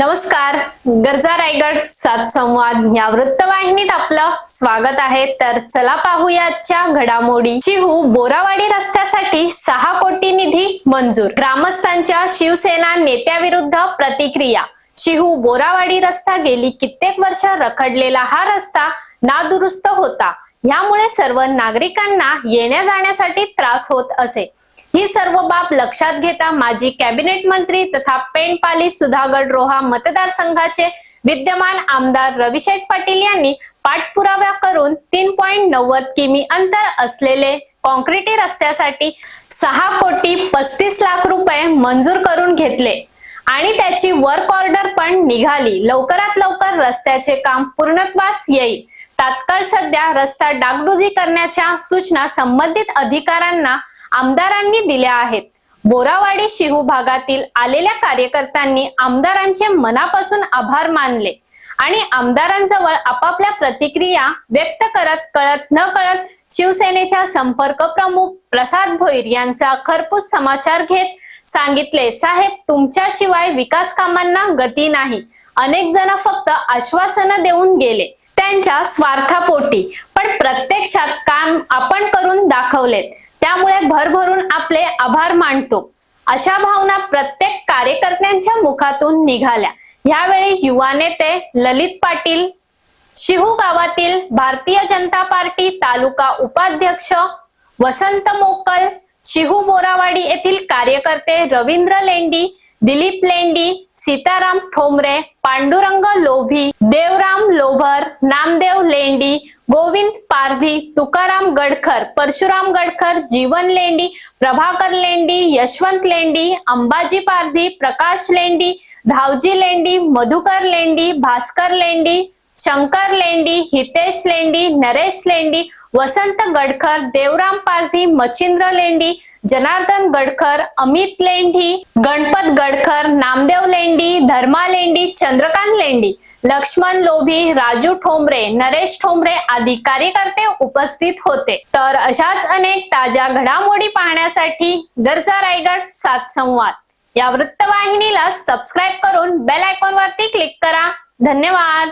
नमस्कार. गरजा रायगड सात संवाद या वृत्तवाहिनीत आपलं स्वागत आहे. तर चला पाहूया आजच्या घडामोडी. शिहू बोरावाडी रस्त्यासाठी सहा कोटी निधी मंजूर. ग्रामस्थांच्या शिवसेना नेत्याविरुद्ध प्रतिक्रिया. शिहू बोरावाडी रस्ता गेली कित्येक वर्ष रखडलेला हा रस्ता नादुरुस्त होता. यामुळे सर्व नागरिकांना येण्या जाण्यासाठी त्रास होत असे. ही सर्व बाब लक्षात घेता माजी कॅबिनेट मंत्री तथा पेंडपाली सुधागड रोहा मतदारसंघाचे विद्यमान आमदार रविशेठ पाटील यांनी पाठपुरावा करून तीन पॉईंट नव्वद किमी अंतर असलेले कॉन्क्रिटी रस्त्यासाठी सहा कोटी पस्तीस लाख रुपये मंजूर करून घेतले. आणि त्याची वर्क ऑर्डर पण निघाली. लवकरात लवकर रस्त्याचे काम पूर्णत्वास येईल. तात्काळ सध्या रस्ता डागडुजी करण्याच्या सूचना संबंधित अधिकाऱ्यांना आमदारांनी दिल्या आहेत. बोरावाडी शिहू भागातील आलेल्या कार्यकर्त्यांनी आमदारांचे मनापासून आभार मानले आणि आमदारांजवळ आपापल्या प्रतिक्रिया व्यक्त करत कळत न कळत शिवसेनेच्या संपर्क प्रमुख प्रसाद भोईर यांचा खरपूस समाचार घेत सांगितले साहेब तुमच्याशिवाय विकास कामांना गती नाही. अनेक जण फक्त आश्वासनं देऊन गेले. त्यांच्या स्वार्थापोटी. पण प्रत्यक्षात काम आपण करून दाखवलेत. त्यामुळे भरभरून आपले आभार मानतो. अशा भावना प्रत्येक कार्यकर्त्यांच्या मुखातून निघाल्या. यावेळी युवा नेते ललित पाटील शिहू गावातील भारतीय जनता पार्टी तालुका उपाध्यक्ष वसंत मोकल शिहू बोरावाडी येथील कार्यकर्ते रवींद्र लेंडी दिलीप लेंडी सीताराम ठोंबरे पांडुरंग लोभी देवराम लोभर नामदेव लेंडी गोविंद पारधी तुकाराम गडखर परशुराम गडखर जीवन लेंडी प्रभाकर लेंडी यशवंत लेंडी अंबाजी पारधी प्रकाश लेंडी धावजी लेंडी मधुकर लेंडी भास्कर लेंडी शंकर लेंडी हितेश लेंडी नरेश लेंडी वसंत गडकर देवराम पारधी मच्छिंद्र लेंडी जनार्दन गडकर अमित लेंडी गणपत गडकर नामदेव लेंडी धर्मा लेंडी चंद्रकांत लेंडी लक्ष्मण लोभी राजू ठोंबरे नरेश ठोंबरे आदी कार्यकर्ते उपस्थित होते. तर अशाच अनेक ताज्या घडामोडी पाहण्यासाठी गरजा रायगड सात संवाद. या वृत्तवाहिनीला सबस्क्राईब करून बेल आयकॉन वरती क्लिक करा. धन्यवाद.